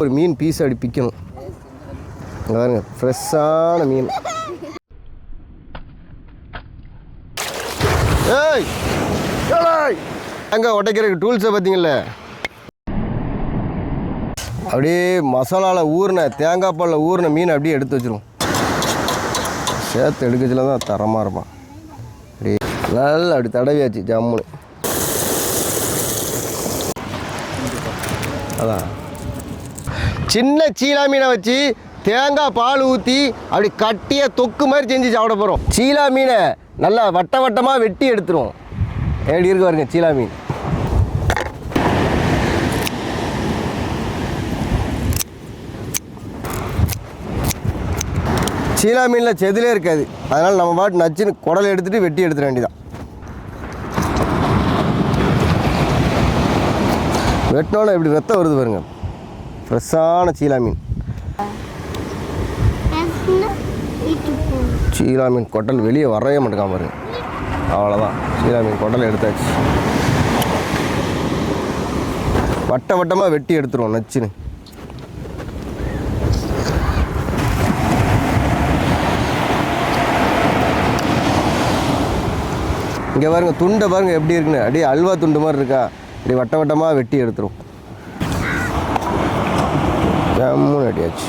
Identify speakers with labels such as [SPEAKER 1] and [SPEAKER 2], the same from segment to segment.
[SPEAKER 1] ஒரு மீன் பீஸ் அப்படி பிக்கணும் பாருங்க ஃப்ரெஷ்ஷான மீன். ஏய் அங்கே உடைக்கிறதுக்கு டூல்ஸை பார்த்தீங்கல்ல அப்படியே மசாலாவில் ஊறின தேங்காய் பாலில் ஊறின மீன் அப்படியே எடுத்து வச்சிருவோம். சேர்த்து எடுக்கச்சில தான் தரமாக இருப்பான். அப்படியே நல்லா அப்படி தடவியாச்சு ஜம்முன்னு. அதான். சின்ன சீலா மீனை வச்சு தேங்காய் பால் ஊற்றி அப்படி கட்டிய தொக்கு மாதிரி செஞ்சு சாப்பிட போகிறோம் சீலா மீனை நல்லா வட்ட வட்டமாக வெட்டி எடுத்துருவோம். எப்படி இருக்கு பாருங்க சீலா மீன். சீலா மீனில் செதிலே இருக்காது. அதனால் நம்ம பாட்டு நச்சுன்னு குடலை எடுத்துகிட்டு வெட்டி எடுத்துட வேண்டியதான் வெட்டினோட இப்படி ரத்தம் வருது பாருங்க. ஃப்ரெஷ்ஷான சீலா மீன். சீலா மீன் கொட்டல் வெளியே வரவே மாட்டேங்காம பாருங்க. அவ்வளோதான் சீலா மீன் கொட்டல் எடுத்தாச்சு. வட்ட வட்டமாக வெட்டி எடுத்துருவோம் நச்சுன்னு. இங்கே பாருங்கள் துண்டை பாருங்க எப்படி இருக்குன்னு. அப்படியே அல்வா துண்டு மாதிரி இருக்கா? இப்படி வட்ட வட்டமாக வெட்டி எடுத்துரும். ஜம்முன்னு அடியாச்சு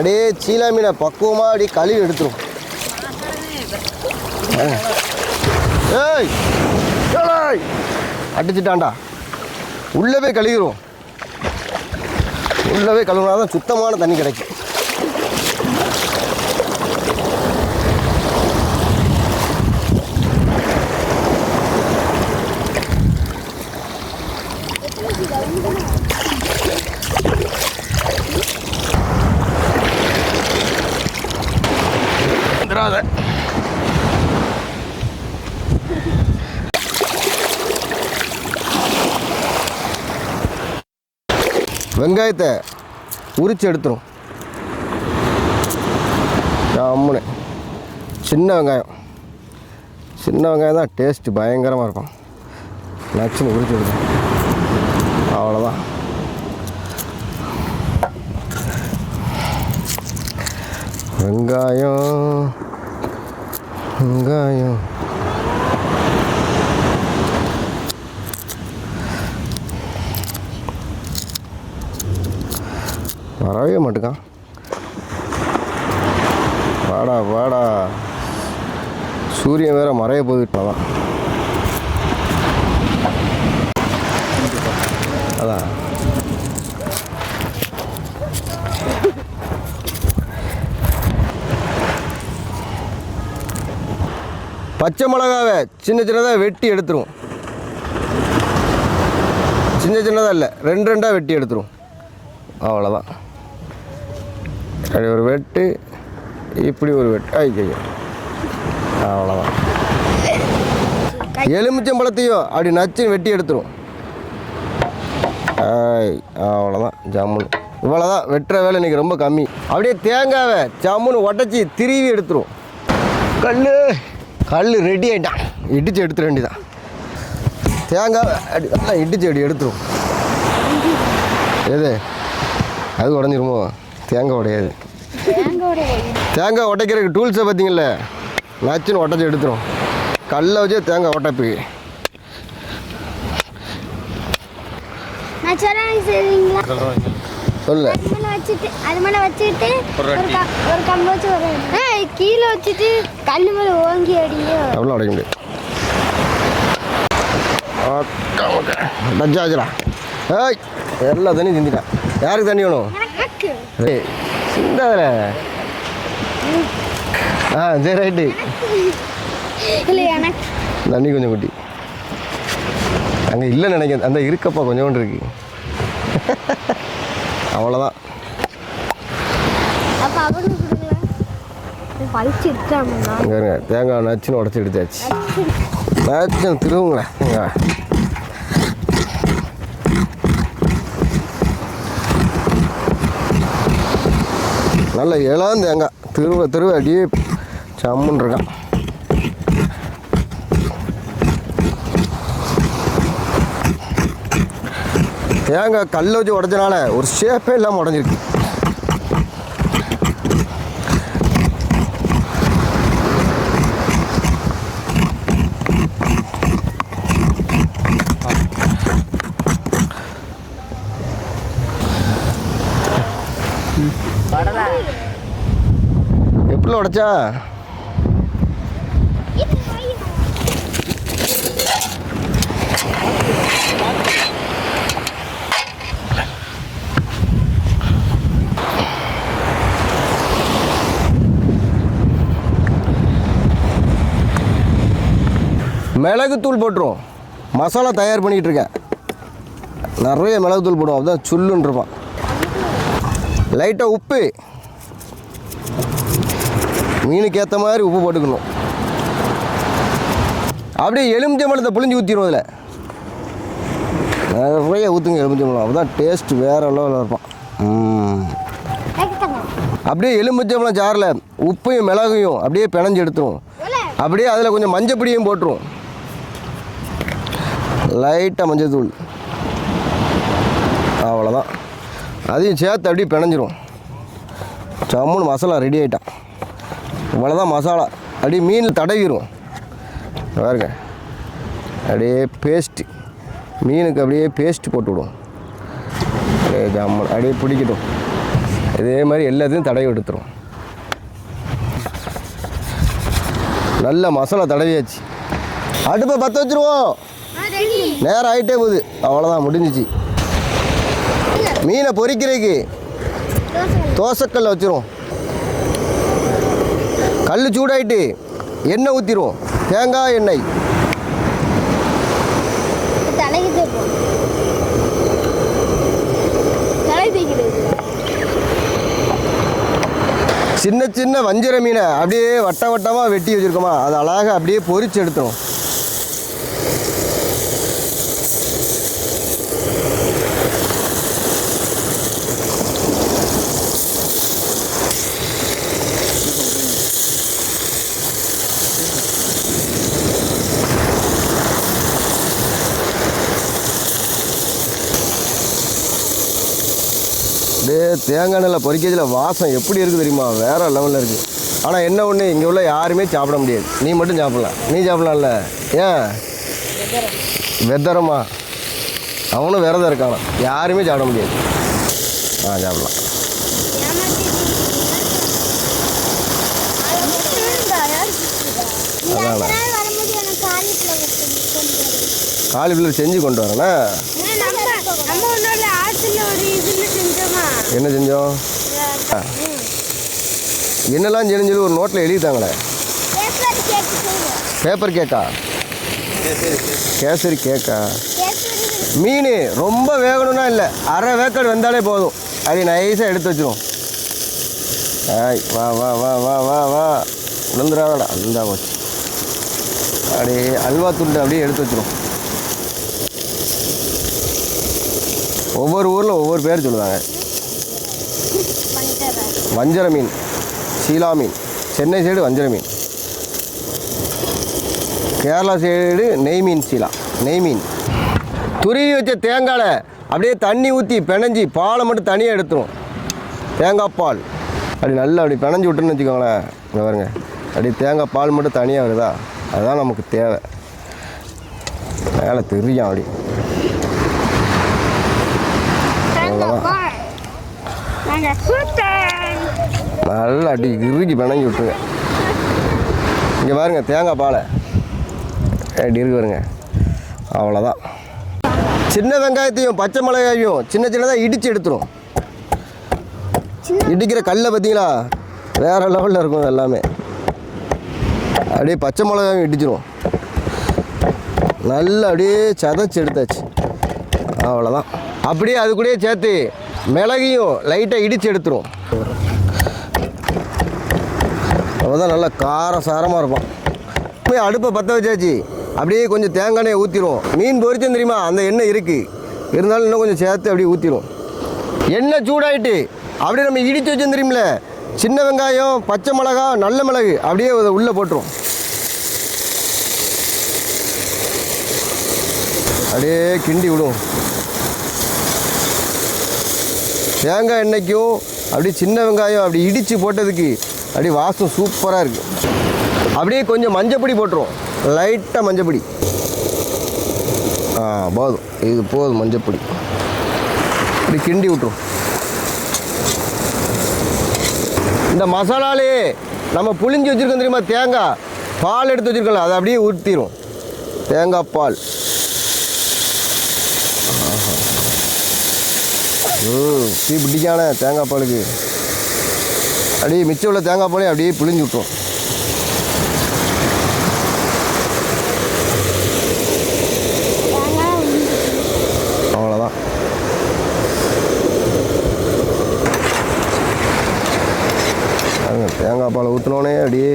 [SPEAKER 1] அப்படியே சீலா மீனை பக்குவமாக அப்படியே கழுவி எடுத்துரும். ஏய் ஏய் அடிச்சிட்டான்டா. உள்ளே போய் கழுவிடும் உள்ளே போய் கழுவுனா தான் சுத்தமான தண்ணி கிடைக்கும். வந்துடாத வெங்காயத்தை உரிச்சு எடுத்துரும். ஜம்முன்னு சின்ன வெங்காயம். சின்ன வெங்காயம் தான் டேஸ்ட்டு பயங்கரமாக இருக்கும். நச்சுன்னு உரிச்சு எடுத்துரும். அவ்வளோதான் வெங்காயம். வெங்காயம். வரவே மாட்டுக்கான். வாடா வாடா. சூரியன் வேற மறைய போயிட்டாதான் அதான். பச்சை மிளகாவை சின்ன சின்னதாக வெட்டி எடுத்துருவோம் சின்ன சின்னதாக இல்லை ரெண்டு ரெண்டாக வெட்டி எடுத்துருவோம் அவ்வளோதான் அப்படி ஒரு வெட்டு இப்படி ஒரு வெட்டு. ஐயோ அவ்வளோதான் எலுமிச்சம்பழத்தையும் அப்படி நச்சுன்னு வெட்டி எடுத்துரும். ஐய் அவ்வளோதான் ஜம்முன்னு இவ்வளோதான் வெட்டுற வேலை இன்றைக்கி ரொம்ப கம்மி. அப்படியே தேங்காவை ஜம்முன்னு உடச்சி திருவி எடுத்துரும். கல் கல் ரெடி ஆகிட்டான் இடிச்சு எடுத்துட வேண்டியதான் தேங்காய் அடி நல்லா இடிச்சு அடி எடுத்துரும். எது? அது உடஞ்சிருமோ? தேங்காய் உடையாது தேங்காய் உடைக்கிறதுக்கு டூல்ஸை பார்த்தீங்கல்ல? நச்சுன்னு உடச்சி எடுத்துரும். கல்லை வச்சே தேங்காய் உடைப்பு.
[SPEAKER 2] நான் சரிங்களா
[SPEAKER 1] சொல்லு.
[SPEAKER 2] அது மேலே வச்சுட்டு அது மேலே வச்சுட்டு ஒரு க- ஒரு கம்பு வச்சு ஒரு ஏய், கீழே வச்சுட்டு கல் மேலே ஓங்கி அடியோ
[SPEAKER 1] எவ்வளோ உடைக்க முடியும் ஓகே ஏய் எல்லா தண்ணியும் சிந்திட்டேன். யாருக்கு தண்ணி வேணும்?
[SPEAKER 2] எனக்கு.
[SPEAKER 1] ஏய் சிந்தாதில் ஆ சரி ரைட்டு.
[SPEAKER 2] இல்லை எனக்கு.
[SPEAKER 1] தண்ணி கொஞ்சம் குட்டி. அங்கே இல்லைன்னு நினைக்கிறேன். அந்த இருக்கப்பா கொஞ்சோண்டு இருக்கு. அவ்வளோதான் இருங்க தேங்காய் நச்சுன்னு உடச்சி எடுத்தாச்சு. நச்சு திருவுங்களேன். நல்ல இளம் தேங்காய். திருவ திருவ அடியே சம்முன்னு இருக்கான். ஏங்க கல்லை வச்சு உடச்சனால ஒரு ஷேப்பே இல்லாமல் உடஞ்சிருக்கு. எப்படி உடைச்சா? மிளகுத்தூள் போட்டுரும் மசாலா தயார் பண்ணிகிட்டு இருக்கேன் நிறைய மிளகுத்தூள் போடுவோம். அதுதான் சுல்லுன்னு இருப்பான். லைட்டாக உப்பு. மீனுக்கு ஏற்ற மாதிரி உப்பு போட்டுக்கணும். அப்படியே எலுமிச்சம்பழத்தை புளிஞ்சு ஊற்றிடும் அதில். நிறைய ஊற்றுங்க எலுமிச்சம்பழம். அப்பதான் டேஸ்ட் வேறு லெவலில் இருப்பான். அப்படியே அப்படியே எலுமிச்சம்பழம் சாரில் உப்பையும் மிளகையும் அப்படியே பிணைஞ்சு எடுத்துரும் அப்படியே அதில் கொஞ்சம் மஞ்சப்பொடியும் போட்டுரும் லைட்டாக மஞ்சள் தூள் அவ்வளோதான் அதையும் சேர்த்து அப்படியே பிணைஞ்சிரும். சம்முன்னு மசாலா ரெடி ஆகிட்டான் இவ்வளோதான் மசாலா. அப்படியே மீன் தடவிடும் பாருங்க. அப்படியே பேஸ்ட்டு மீனுக்கு அப்படியே பேஸ்ட் போட்டு விடும். அப்படியே அப்படியே பிடிக்கட்டும். இதே மாதிரி எல்லாத்தையும் தடவி எடுத்துரும். நல்ல மசாலா தடவியாச்சு. அடுப்பை பற்ற வச்சுருவோம். நேரம் ஆகிட்டே போகுது. அவ்வளோதான் முடிஞ்சிச்சு. மீனை பொறிக்கிறதுக்கு தோசைக்கல்ல வச்சிரும் கல் சூடாயிட்டு எண்ணெய் ஊற்றிடுவோம் தேங்காய் எண்ணெய். சின்ன சின்ன வஞ்சிர மீனை அப்படியே வட்ட வட்டமாக வெட்டி வச்சுருக்கோமா. அது அழகாக அப்படியே பொறிச்சு எடுத்துரும் தேங்காய் எண்ணெயில் பொரிக்கிறதுல வாசம் எப்படி இருக்குது தெரியுமா? வேற லெவலில் இருக்குது ஆனால் என்ன ஒன்று இங்கே உள்ள யாருமே சாப்பிட முடியாது. நீ மட்டும் சாப்பிடலாம். நீ சாப்பிடலாம்ல? ஏன்? வெத்தரமா? அவனும் விரதம் இருக்கானா யாருமே சாப்பிட முடியாது. ஆ சாப்பிடலாம். அதானே.
[SPEAKER 2] காலிஃப்ளவர்
[SPEAKER 1] செஞ்சு கொண்டு வரேன்னா என்ன செஞ்சோம். என்னெல்லாம் செஞ்சு ஒரு நோட்டில் எழுதிட்டாங்களே. பேப்பர் கேக்கா கேசரி கேக்கா மீன் ரொம்ப வேகணும்னா இல்லை. அரை வேக்காடு வெந்தாலே போதும். அப்படி நைஸாக எடுத்து வச்சிரும். ஆய் வா வா வா வா வா வா. விழுந்துடாதடா அந்த போச்சு. அப்படியே அல்வா துண்டு அப்படியே எடுத்து வச்சிரும். ஒவ்வொரு ஊரில் ஒவ்வொரு பேர் சொல்லுவாங்க. வஞ்சர மீன் சீலா மீன் சென்னை சைடு வஞ்சர மீன். கேரளா சைடு நெய் மீன் சீலா நெய் மீன். துருவி வச்ச தேங்காயில் அப்படியே தண்ணி ஊற்றி பிணைஞ்சி பாலை மட்டும் தனியாக எடுத்துரும். தேங்காய் பால். அப்படி நல்லா அப்படி பிணைஞ்சி விட்டுன்னு வச்சுக்கோங்களேன் இங்கே பாருங்க. அப்படி தேங்காய் பால் மட்டும் தனியாக வருதா? அதுதான் நமக்கு தேவை. மேலே தெரியும் அப்படி. நல்லா அடி இறுக்கி பிணங்கி விட்டுருங்க இங்கே பாருங்க தேங்காய் பாலை. அப்படி இருக்கு பாருங்க. அவ்வளோதான் சின்ன வெங்காயத்தையும் பச்சை மிளகாயையும் சின்ன சின்னதாக இடித்து எடுத்துரும். இடிக்கிற கல்லை பார்த்தீங்களா? வேறு லெவலில் இருக்கும் எல்லாமே. அப்படியே பச்சை மிளகாயும் இடிச்சிரும். நல்லா அப்படியே சதைச்சு எடுத்தாச்சு. அவ்வளோதான் அப்படியே அது கூடயே சேர்த்து மிளகையும் லைட்டாக இடித்து எடுத்துரும் அப்போதான் நல்லா காரம் சாரமாக இருக்கும். அப்படியே அடுப்பை பற்ற வச்சாச்சு. அப்படியே கொஞ்சம் தேங்காய் எண்ணெயை ஊற்றிடுவோம் மீன் பொரிச்சோம் தெரியுமா? அந்த எண்ணெய் இருக்குது இருந்தாலும் இன்னும் கொஞ்சம் சேர்த்து அப்படியே ஊற்றிடும் எண்ணெய் சூடாயிட்டு அப்படியே நம்ம இடித்து வச்சோம் தெரியுமில சின்ன வெங்காயம் பச்சை மிளகா நல்ல மிளகு அப்படியே அதை உள்ளே போட்டுரும் அப்படியே கிண்டி விடும் தேங்காய் எண்ணெய்க்கும் அப்படியே சின்ன வெங்காயம் அப்படி இடித்து போட்டதுக்கு அப்படியே வாசம் சூப்பராக இருக்குது அப்படியே கொஞ்சம் மஞ்சப்பொடி போட்டுருவோம். லைட்டாக மஞ்சப்பொடி. ஆ போதும். இது போதும் மஞ்சப்பொடி. இப்படி கிண்டி விட்டுரும் இந்த மசாலாலே நம்ம புளிஞ்சு வச்சுருக்கோம் தெரியுமா? தேங்காய். பால் எடுத்து வச்சுருக்கோம்ல அதை அப்படியே ஊற்றிடும் தேங்காய் பால். ம் டீ பிடிக்கானே தேங்காய் பாலுக்கு. அப்படியே மிச்சம் உள்ள தேங்காய் பாலையும் அப்படியே பிழிஞ்சு விட்டோம்.
[SPEAKER 2] தேங்காய் பால்
[SPEAKER 1] அவ்வளோதான் ஊற்றினோடனே அப்படியே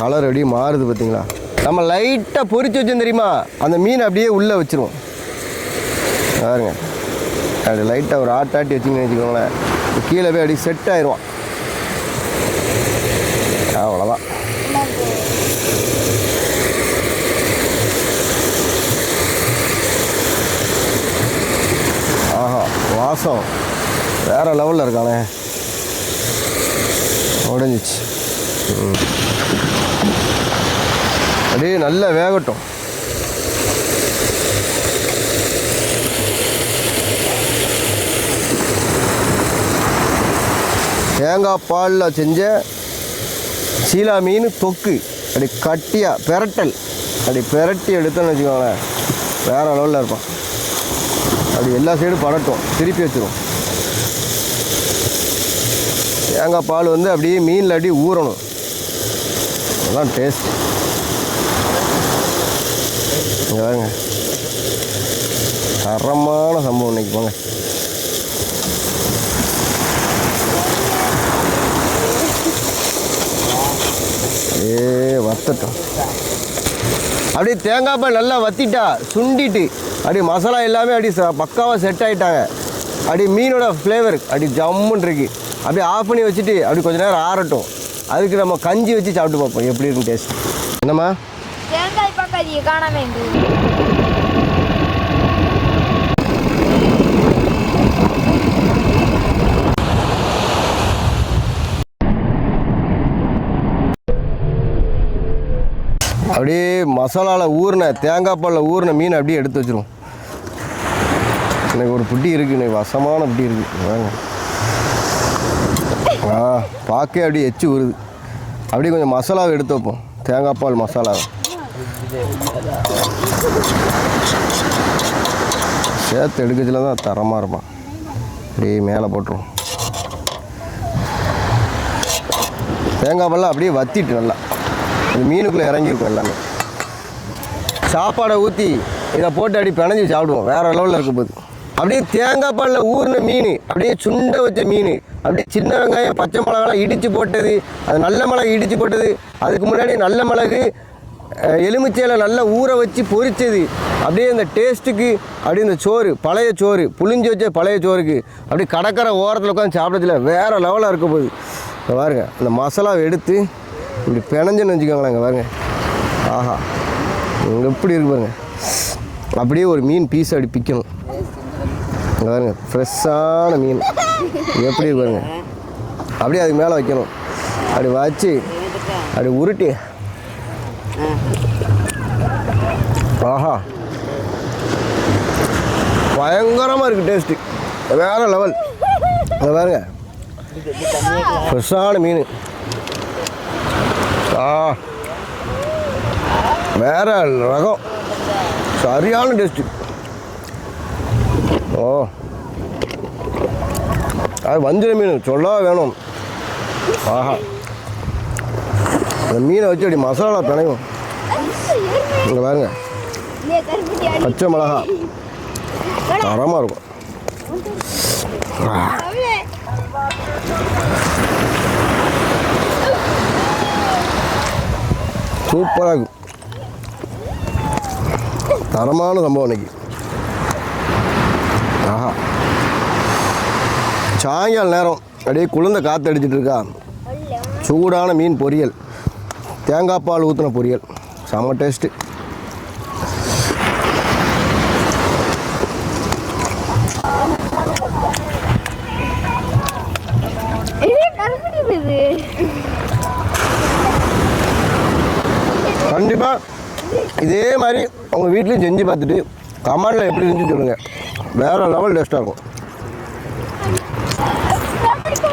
[SPEAKER 1] கலர் அப்படியே மாறுது பார்த்தீங்களா நம்ம லைட்டாக பொறிச்சு வச்சோம் தெரியுமா? அந்த மீன் அப்படியே உள்ளே வச்சிருவோம் பாருங்க. அப்படி லைட்டாக ஒரு ஆட்டாட்டி வச்சிங்கன்னு வச்சுக்கோங்களேன் கீழே போய் அப்படியே செட் ஆயிடுவான் அவ்வளோதான் ஆஹா வாசம் வேற லெவலில் இருக்கானே. உடஞ்சிச்சு ம். அப்படியே நல்லா வேகட்டும். தேங்காய் பாலில் செஞ்ச சீலா மீன் தொக்கு. அப்படி கட்டியாக பெரட்டல். அப்படி பெரட்டி எடுத்தோன்னு வச்சுக்கோங்களேன் வேறு லெவலில் இருக்கும். அப்படி எல்லா சைடும் பரட்டும் திருப்பி வச்சிரும். தேங்காய் பால் வந்து அப்படியே மீனில் அப்படியே ஊறணும். அதுதான் டேஸ்ட் இங்கே வாங்க தரமான சம்பவம் இன்னைக்கு போங்க. ஏ வத்தட்டும். அப்படியே தேங்காய் பால் நல்லா வத்திட்டா சுண்டிட்டு அப்படியே மசாலா எல்லாமே அப்படி ச- செட் ஆகிட்டாங்க அப்படி மீனோட ஃப்ளேவர் அப்படி ஜம்முன்னு இருக்கு. அப்படியே ஆஃப் பண்ணி வச்சுட்டு அப்படி கொஞ்ச நேரம் ஆறட்டும். அதுக்கு நம்ம கஞ்சி வச்சு சாப்பிட்டு பார்ப்போம். எப்படி இருக்கும் டேஸ்ட் என்னம்மா?
[SPEAKER 2] தேங்காய் பக்காதியை காணாம
[SPEAKER 1] அப்படியே மசாலாவில் ஊறின தேங்காய் பாலில் ஊறின மீன் அப்படியே எடுத்து வச்சிருவோம். எனக்கு ஒரு புட்டி இருக்குது எனக்கு வசமான புட்டி இருக்குது வாங்க. ஆ பார்க்க அப்படியே எச்சு வருது அப்படியே கொஞ்சம் மசாலாவை எடுத்து வைப்போம். தேங்காய் பால் மசாலாவை. சேர்த்து எடுக்கிறதுல தான் தரமாக இருப்பான். அப்படியே மேலே போட்டுருவோம். தேங்காய் பால்லாம் அப்படியே வத்திட்டு நல்லா. இது மீனுக்குள்ளே இறங்கியிருக்கும் எல்லாமே. சாப்பாடை ஊற்றி இதை போட்டு அப்படி பிணைஞ்சி சாப்பிடுவோம். வேறு லெவலில் இருக்க போது. அப்படியே தேங்காய் பாலில் ஊறின மீன் அப்படியே சுண்ட வச்ச மீன் அப்படியே சின்ன வெங்காயம் பச்சை மிளகாலாம் இடித்து போட்டது அது நல்ல மிளகு இடித்து போட்டது அதுக்கு முன்னாடி நல்ல மிளகு எலுமிச்சையில் நல்லா ஊற வச்சு பொறித்தது அப்படியே இந்த டேஸ்ட்டுக்கு அப்படியே இந்த சோறு பழைய சோறு புளிஞ்சு வச்ச பழைய சோறுக்கு அப்படியே கடற்கரை ஓரத்தில் உட்காந்து சாப்பிட்றதுல வேறு லெவலாக இருக்க போகுது பாருங்கள் அந்த மசாலாவை எடுத்து இப்படி பிணைஞ்சுன்னு வச்சுக்கோங்களேன் இங்கே பாருங்க. ஆஹா. இங்கே எப்படி இருக்கு பாருங்க. அப்படியே ஒரு மீன் பீஸ் அப்படி பிக்கணும். இங்கே பாருங்க ஃப்ரெஷ்ஷான மீன். எப்படி இருக்கு பாருங்க. அப்படியே அதுக்கு மேலே வைக்கணும். அப்படி வச்சு அப்படி உருட்டி. ஆஹா. பயங்கரமாக இருக்குது டேஸ்ட்டு வேறு லெவல் இங்கே பாருங்க. ஃப்ரெஷ்ஷான மீன். வேற ரகம். சரியான டேஸ்ட்டு ஓ. அது வஞ்சிர மீன் சொல்ல வேணும். ஆஹா. அந்த மீனை வச்சு அப்படி மசாலா பிணையும். இங்கே பாருங்க. பச்சை மிளகா. தரமாக இருக்கும். சூப்பராக இருக்கும் தரமான சம்பவம் இன்னைக்கு. ஆஹா. சாயங்கால நேரம் அப்படியே குளிர்ந்த காற்று அடிச்சிட்டு இருக்கா. சூடான மீன் பொரியல். தேங்காய் பால் ஊற்றின பொரியல். செம்ம டேஸ்ட்டு வீட்லேயும் செஞ்சு பார்த்துட்டு கமாண்டில் எப்படி இருந்துச்சு சொல்லுங்கள் வேறு லெவல் டேஸ்ட்டாக இருக்கும்.